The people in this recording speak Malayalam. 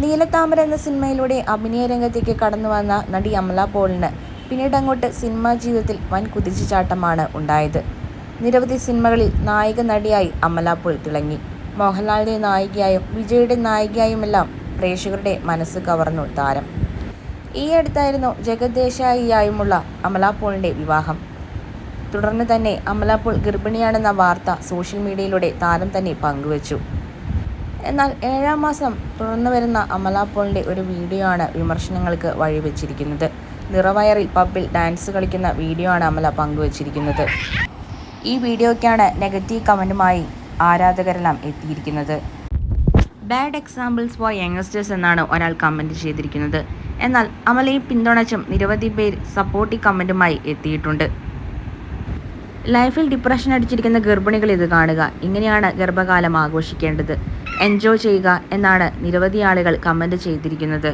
നീലത്താമര എന്ന സിനിമയിലൂടെ അഭിനയ രംഗത്തേക്ക് കടന്നു വന്ന നടി അമല പോളിന് പിന്നീട് അങ്ങോട്ട് സിനിമാ ജീവിതത്തിൽ വൻ കുതിച്ചുചാട്ടമാണ് ഉണ്ടായത്. നിരവധി സിനിമകളിൽ നായിക നടിയായി അമല പോൾ തിളങ്ങി. മോഹൻലാലിന്റെ നായികയായും വിജയുടെ നായികയായുമെല്ലാം പ്രേക്ഷകരുടെ മനസ്സ് കവർന്നു താരം. ഈ അടുത്തായിരുന്നു ജഗദ്ദേശായിയായുമുള്ള അമല പോളിന്റെ വിവാഹം. തുടർന്ന് തന്നെ അമല പോൾ ഗർഭിണിയാണെന്ന വാർത്ത സോഷ്യൽ മീഡിയയിലൂടെ താരം തന്നെ പങ്കുവച്ചു. എന്നാൽ ഏഴാം മാസം തുടർന്നു വരുന്ന അമല പോളിന്റെ ഒരു വീഡിയോ ആണ് വിമർശനങ്ങൾക്ക് വഴിവെച്ചിരിക്കുന്നത്. നിറവയറിൽ പബ്ബിൽ ഡാൻസ് കളിക്കുന്ന വീഡിയോ ആണ് അമല പങ്കുവച്ചിരിക്കുന്നത്. ഈ വീഡിയോയ്ക്കാണ് നെഗറ്റീവ് കമന്റുമായി ആരാധകരെല്ലാം എത്തിയിരിക്കുന്നത്. ബാഡ് എക്സാമ്പിൾസ് ഫോർ യങ്സ്റ്റേഴ്സ് എന്നാണ് ഒരാൾ കമന്റ് ചെയ്തിരിക്കുന്നത്. എന്നാൽ അമലയെ പിന്തുണച്ചും നിരവധി പേർ സപ്പോർട്ടീവ് കമന്റുമായി എത്തിയിട്ടുണ്ട്. ലൈഫിൽ ഡിപ്രഷൻ അടിച്ചിരിക്കുന്ന ഗർഭിണികൾ ഇത് കാണുക. ഇങ്ങനെയാണ് ഗർഭകാലം ആഘോഷിക്കേണ്ടത്. എൻജോയ് ചെയ്യുക എന്നാണ് നിരവധി ആളുകൾ കമന്റ് ചെയ്തിരിക്കുന്നത്.